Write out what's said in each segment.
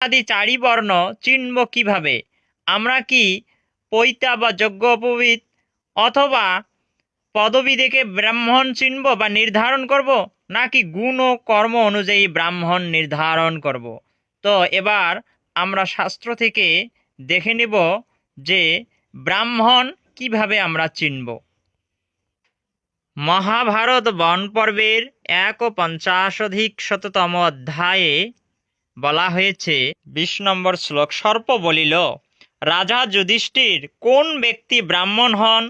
আদি চারি বর্ণ চিনব কীভাবে? আমরা কি পৈতা বা যজ্ঞোপবীত অথবা পদবী দেখে ব্রাহ্মণ চিনব বা নির্ধারণ করব, নাকি গুণ ও কর্ম অনুযায়ী ব্রাহ্মণ নির্ধারণ করব? তো এবার আমরা শাস্ত্র থেকে দেখে নেব যে ব্রাহ্মণ কীভাবে আমরা চিনব। মহাভারত বন পর্বের এক ও পঞ্চাশধিক শততম অধ্যায়ে বলা হয়েছে, বিশ নম্বর শ্লোক সর্প বলিল, রাজা যুধিষ্ঠির, কোন ব্যক্তি ব্রাহ্মণ হন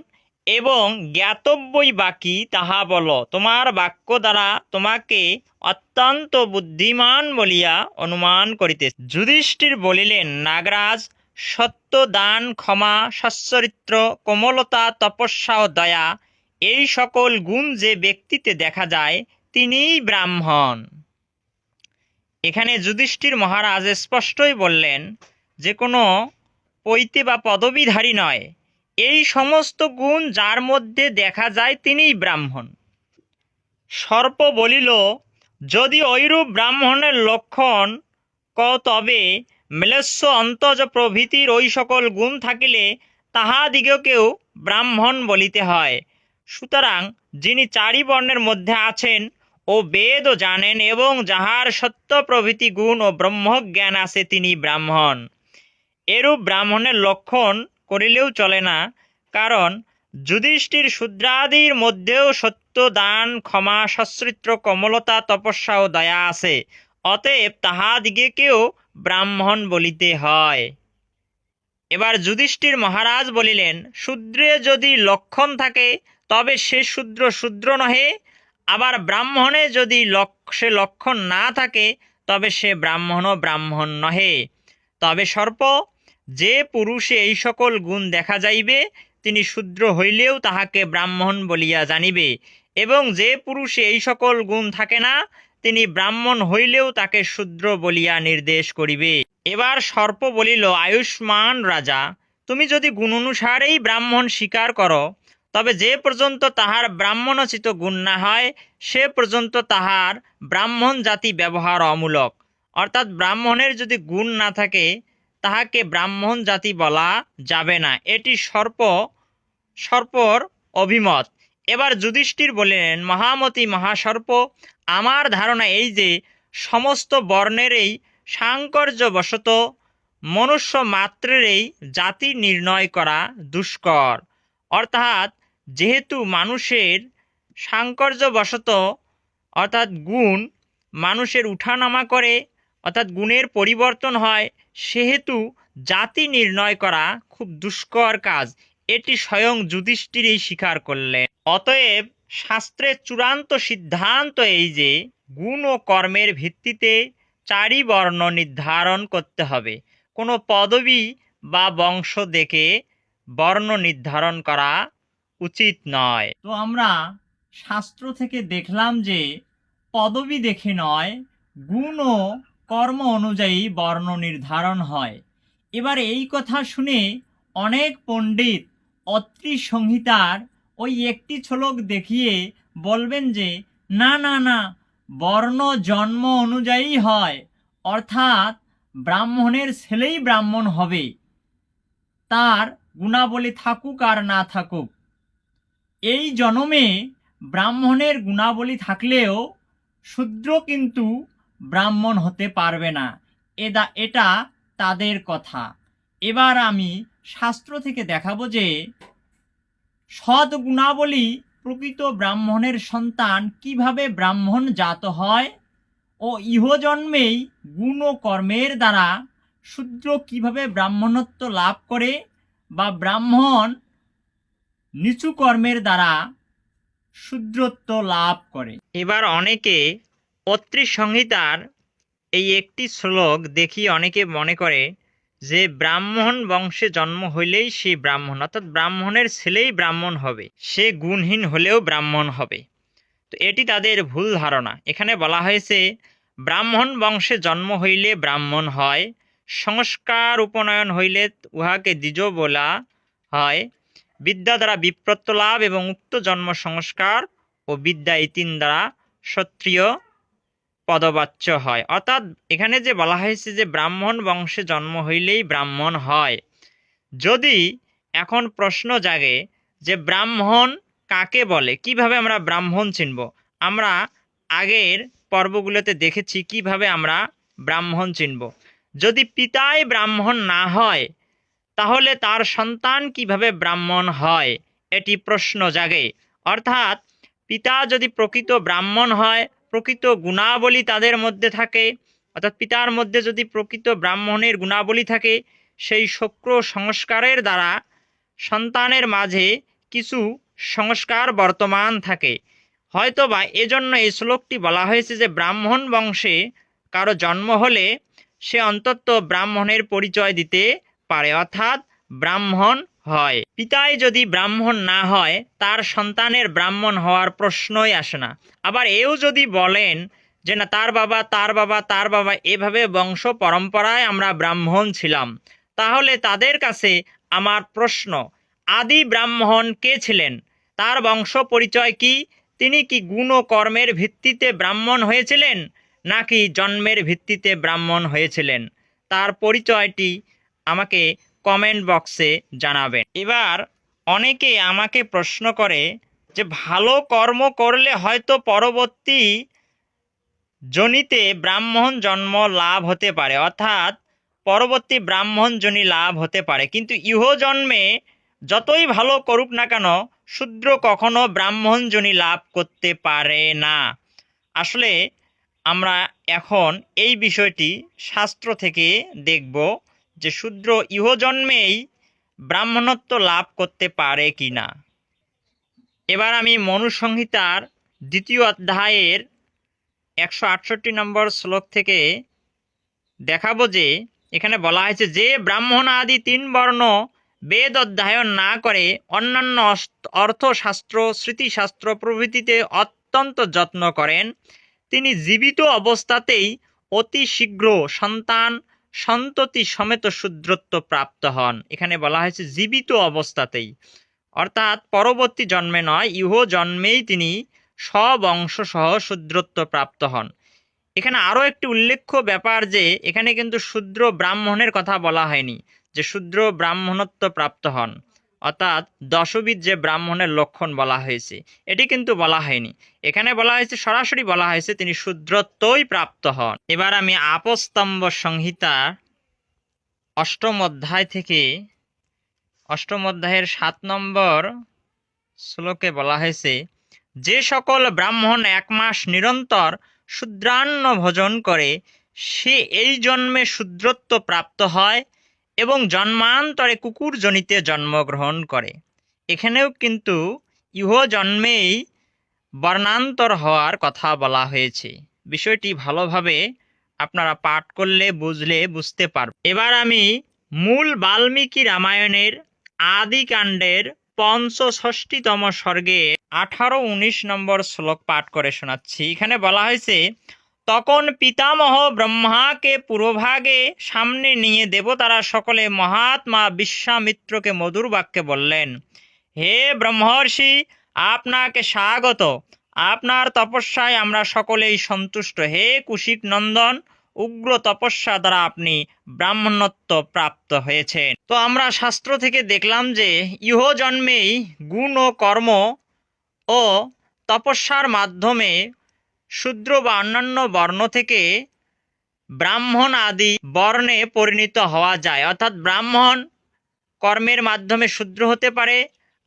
এবং জ্ঞাতব্যই বাকি তাহা বলো। তোমার বাক্য দ্বারা তোমাকে অত্যন্ত বুদ্ধিমান বলিয়া অনুমান করিতে যুধিষ্ঠির বলিলেন, নাগরাজ, সত্য দান, ক্ষমা, সচ্চরিত্র, কোমলতা, তপস্যা ও দয়া, এই সকল গুণ যে ব্যক্তিতে দেখা যায়, তিনিই ব্রাহ্মণ। এখানে যুধিষ্ঠির মহারাজ স্পষ্টই বললেন, যে কোনো পৈতে বা পদবীধারী নয়। এই সমস্ত গুণ যার মধ্যে দেখা যায় তিনিই ব্রাহ্মণ। সর্প বলিল, যদি ঐরূপ ব্রাহ্মণের লক্ষণ ক তবে মেলস্য অন্তজ প্রভৃতির ওই সকল গুণ থাকিলে তাহাদিগকেও ব্রাহ্মণ বলিতে হয়। সুতরাং যিনি চারি বর্ণের মধ্যে আছেন ও বেদও জানেন এবং যাহার সত্য প্রভৃতি গুণ ও ব্রহ্মজ্ঞান আছে তিনি ব্রাহ্মণ। এরূপ ব্রাহ্মণের লক্ষণ করিলেও চলে না, কারণ যুধিষ্ঠির শূদ্রাদির মধ্যেও সত্য দান, ক্ষমা, সশ্রিত্র, কমলতা, তপস্যা ও দয়া আছে, অতএব তাহাদিগকেও ব্রাহ্মণ বলিতে হয়। এবার যুধিষ্ঠির মহারাজ বলিলেন, শূদ্রে যদি লক্ষণ থাকে, তবে সে শূদ্র শূদ্র নহে আবার ব্রাহ্মণে যদি সে লক্ষণ না থাকে, তবে সে ব্রাহ্মণও ব্রাহ্মণ নহে। তবে সর্প, যে পুরুষে এই সকল গুণ দেখা যাইবে, তিনি শূদ্র হইলেও তাহাকে ব্রাহ্মণ বলিয়া জানিবে। এবং যে পুরুষে এই সকল গুণ থাকে না, তিনি ব্রাহ্মণ হইলেও তাকে শূদ্র বলিয়া নির্দেশ করিবে। এবার সর্প বলিল, আয়ুষ্মান রাজা, তুমি যদি গুণ অনুসারেই ব্রাহ্মণ স্বীকার করো তবে যে পর্যন্ত তাহার ব্রাহ্মণোচিত গুণ না হয়, সে পর্যন্ত তাহার ব্রাহ্মণ জাতি ব্যবহার অমূলক। অর্থাৎ ব্রাহ্মণের যদি গুণ না থাকে, তাহাকে ব্রাহ্মণ জাতি বলা যাবে না। এটি সর্প, সর্পর অভিমত। এবার যুধিষ্ঠির বললেন মহামতি মহাসর্প, আমার ধারণা এই যে, সমস্ত বর্ণেরই সাংকর্যবশত মনুষ্য মাত্রেরই জাতি নির্ণয় করা দুষ্কর। অর্থাৎ যেহেতু মানুষের সাংকর্যবশত, অর্থাৎ গুণ মানুষের উঠানামা করে, অর্থাৎ গুণের পরিবর্তন হয়, সেহেতু জাতি নির্ণয় করা খুব দুষ্কর কাজ। এটি স্বয়ং যুধিষ্ঠিরই স্বীকার করলেন। অতএব শাস্ত্রের চূড়ান্ত সিদ্ধান্ত এই যে, গুণ ও কর্মের ভিত্তিতে চারি বর্ণ নির্ধারণ করতে হবে। কোনো পদবী বা বংশ দেখে বর্ণ নির্ধারণ করা উচিত নয়। তো আমরা শাস্ত্র থেকে দেখলাম যে পদবী দেখে নয়, গুণ ও কর্ম অনুযায়ী বর্ণ নির্ধারণ হয়। এবার এই কথা শুনে অনেক পণ্ডিত অত্রি সংহিতার ওই একটি ছলক দেখিয়ে বলবেন যে, না না না, বর্ণ জন্ম অনুযায়ী হয়, অর্থাৎ ব্রাহ্মণের ছেলেই ব্রাহ্মণ হবে। তার গুণাবলী থাকুক আর না থাকুক। এই জনমে ব্রাহ্মণের গুণাবলী থাকলেও শূদ্র কিন্তু ব্রাহ্মণ হতে পারবে না। এদা, এটা তাদের কথা। এবার আমি শাস্ত্র থেকে দেখাবো যে সৎ গুণাবলী প্রকৃত ব্রাহ্মণের সন্তান কীভাবে ব্রাহ্মণ জাত হয় ও ইহজন্মেই গুণ ও কর্মের দ্বারা শূদ্র কীভাবে ব্রাহ্মণত্ব লাভ করে বা ব্রাহ্মণ নিচু কর্মের দ্বারা শূদ্রত্ব লাভ করে। এবার অনেকে অত্রি সংহিতার এই একটি শ্লোক দেখি অনেকে মনে করে যে ব্রাহ্মণ বংশে জন্ম হইলেই সে ব্রাহ্মণ, অর্থাৎ ব্রাহ্মণের ছেলেই ব্রাহ্মণ হবে, সে গুণহীন হলেও ব্রাহ্মণ হবে। তো এটি তাদের ভুল ধারণা। এখানে বলা হয়েছে, ব্রাহ্মণ বংশে জন্ম হইলে ব্রাহ্মণ হয়, সংস্কার উপনয়ন হইলে উহাকে দ্বিজ বলা হয় বিদ্যা দ্বারা বিপ্রত্য লাভ এবং উক্ত জন্ম সংস্কার ও বিদ্যা এই তিন দ্বারা সত্রিয় পদবাচ্য হয়। অর্থাৎ এখানে যে বলা হয়েছে যে ব্রাহ্মণ বংশে জন্ম হইলেই ব্রাহ্মণ হয়। যদি এখন প্রশ্ন জাগে যে ব্রাহ্মণ কাকে বলে, কীভাবে আমরা ব্রাহ্মণ চিনব? আমরা আগের পর্বগুলোতে দেখেছি কীভাবে আমরা ব্রাহ্মণ চিনব। যদি পিতাই ব্রাহ্মণ না হয় তাহলে তার সন্তান কীভাবে ব্রাহ্মণ হয়? এটি প্রশ্ন জাগে। অর্থাৎ, পিতা যদি প্রকৃত ব্রাহ্মণ হয়, প্রকৃত গুণাবলী তাদের মধ্যে থাকে। অর্থাৎ, পিতার মধ্যে যদি প্রকৃত ব্রাহ্মণের গুণাবলী থাকে, সেই শুক্র সংস্কারের দ্বারা সন্তানের মাঝে কিছু সংস্কার বর্তমান থাকে। হয়তোবা এজন্য এই শ্লোকটি বলা হয়েছে যে, ব্রাহ্মণ বংশে কারও জন্ম হলে সে অন্তত ব্রাহ্মণের পরিচয় দিতে পারে, অর্থাৎ ব্রাহ্মণ হয়। পিতাই যদি ব্রাহ্মণ না হয়, তার সন্তানের ব্রাহ্মণ হওয়ার প্রশ্নই আসে না। আবার এও যদি বলেন যে, না, তার বাবা তার বাবা তার বাবা, এভাবে বংশ পরম্পরায় আমরা ব্রাহ্মণ ছিলাম, তাহলে তাদের কাছে আমার প্রশ্ন, আদি ব্রাহ্মণ কে ছিলেন? তার বংশ পরিচয় কি? তিনি কি গুণ কর্মের ভিত্তিতে ব্রাহ্মণ হয়েছিলেন, নাকি জন্মের ভিত্তিতে ব্রাহ্মণ হয়েছিলেন? তার পরিচয়টি আমাকে কমেন্ট বক্সে জানাবেন। এবার অনেকে আমাকে প্রশ্ন করে যে, ভালো কর্ম করলে হয়তো পরবর্তী জনিতে ব্রাহ্মণ জন্ম লাভ হতে পারে। অর্থাৎ পরবর্তী ব্রাহ্মণ জনি লাভ হতে পারে। কিন্তু ইহ জন্মে যতই ভালো করুক না কেন, শূদ্র কখনো ব্রাহ্মণ জনি লাভ করতে পারে না। আসলে আমরা এখন এই বিষয়টি শাস্ত্র থেকে দেখব। যে শূদ্র ইহ জন্মেই ব্রাহ্মণত্ব লাভ করতে পারে কি না এবার আমি মনুসংহিতার দ্বিতীয় অধ্যায়ের একশো আটষট্টি নম্বর শ্লোক থেকে দেখাবো যে এখানে বলা হয়েছে, যে ব্রাহ্মণ আদি তিন বর্ণ বেদ অধ্যয়ন না করে অন্যান্য অর্থশাস্ত্র, স্মৃতিশাস্ত্র প্রভৃতিতে অত্যন্ত যত্ন করেন, তিনি জীবিত অবস্থাতেই অতি শীঘ্র সন্তান সন্ততি সমেত শূদ্রত্ব প্রাপ্ত হন। এখানে বলা হয়েছে জীবিত অবস্থাতেই। অর্থাৎ পরবর্তী জন্মে নয়, ইহ জন্মেই তিনি স্ববংশ সহ শূদ্রত্ব প্রাপ্ত হন। এখানে আরও একটি উল্লেখ্য ব্যাপার যে, এখানে কিন্তু শূদ্র ব্রাহ্মণের কথা বলা হয়নি, যে শূদ্র ব্রাহ্মণত্ব প্রাপ্ত হন। অর্থাৎ দশবিধ যে ব্রাহ্মণের লক্ষণ বলা হয়েছে, এটি কিন্তু বলা হয়নি। এখানে বলা হয়েছে, সরাসরি বলা হয়েছে, তিনি শূদ্রত্বই প্রাপ্ত হন। এবার আমি আপস্তম্ভ সংহিতা অষ্টম অধ্যায় থেকে, অষ্টম অধ্যায়ের সাত নম্বর শ্লোকে বলা হয়েছে, যে সকল ব্রাহ্মণ এক মাস নিরন্তর শূদ্রান্ন ভোজন করে, সে এই জন্মে শূদ্রত্ব প্রাপ্ত হয় এবং জন্মান্তরে কুকুর জনিতে জন্মগ্রহণ করে। এখানেও কিন্তু ইহ জন্মেই বর্ণান্তর হওয়ার কথা বলা হয়েছে। বিষয়টি ভালোভাবে আপনারা পাঠ করলে, বুঝলে, বুঝতে পারব এবার আমি মূল বাল্মীকি রামায়ণের আদিকাণ্ডের পঞ্চষষ্ঠীতম স্বর্গে আঠারো উনিশ নম্বর শ্লোক পাঠ করে শোনাচ্ছি। এখানে বলা হয়েছে তখন পিতামহ ব্রহ্মাকে পূর্বভাগে সামনে নিয়ে দেবতারা সকলে মহাত্মা বিশ্বামিত্রকে মধুর বাক্যে বললেন, হে ব্রহ্মর্ষি আপনাকে স্বাগত। আপনার তপস্যায় আমরা সকলেই সন্তুষ্ট। হে কুশিক নন্দন, উগ্র তপস্যা দ্বারা আপনি ব্রাহ্মণত্ব প্রাপ্ত হয়েছেন। তো আমরা শাস্ত্র থেকে দেখলাম যে ইহ জন্মেই গুণ ও কর্ম ও তপস্যার মাধ্যমে শূদ্র বা অন্যান্য বর্ণ থেকে ব্রাহ্মণ আদি বর্ণে পরিণত হওয়া যায়। অর্থাৎ ব্রাহ্মণ কর্মের মাধ্যমে শূদ্র হতে পারে,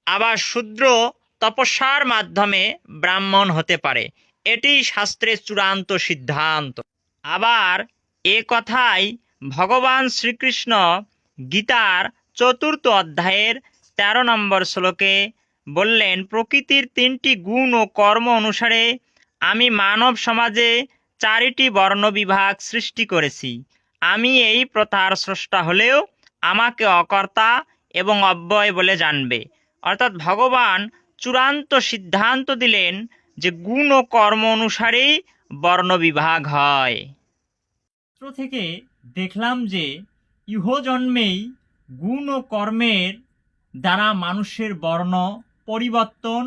আবার শূদ্র তপস্যার মাধ্যমে ব্রাহ্মণ হতে পারে। এটি শাস্ত্রের চূড়ান্ত সিদ্ধান্ত। আবার এ কথাই ভগবান শ্রীকৃষ্ণ গীতার চতুর্থ অধ্যায়ের তেরো নম্বর শ্লোকে বললেন, প্রকৃতির তিনটি গুণ ও কর্ম অনুসারে আমি মানব সমাজে চারিটি বর্ণবিভাগ সৃষ্টি করেছি। আমি এই প্রথার স্রষ্টা হলেও আমাকে অকর্তা এবং অব্যয় বলে জানবে। অর্থাৎ ভগবান চূড়ান্ত সিদ্ধান্ত দিলেন যে গুণ ও কর্ম অনুসারেই বর্ণবিভাগ হয়। সূত্র থেকে দেখলাম যে ইহ জন্মেই গুণ ও কর্মের দ্বারা মানুষের বর্ণ পরিবর্তন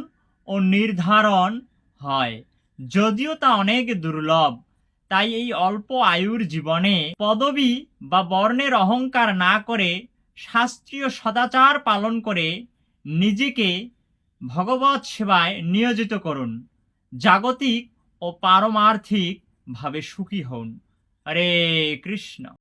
ও নির্ধারণ হয়। যদিও তা অনেক দুর্লভ, তাই এই অল্প আয়ুর জীবনে পদবি বা বর্ণের অহংকার না করে শাস্ত্রীয় সদাচার পালন করে নিজেকে ভগবত সেবায় নিয়োজিত করুন, জাগতিক ও পারমার্থিকভাবে সুখী হন। হরে কৃষ্ণ।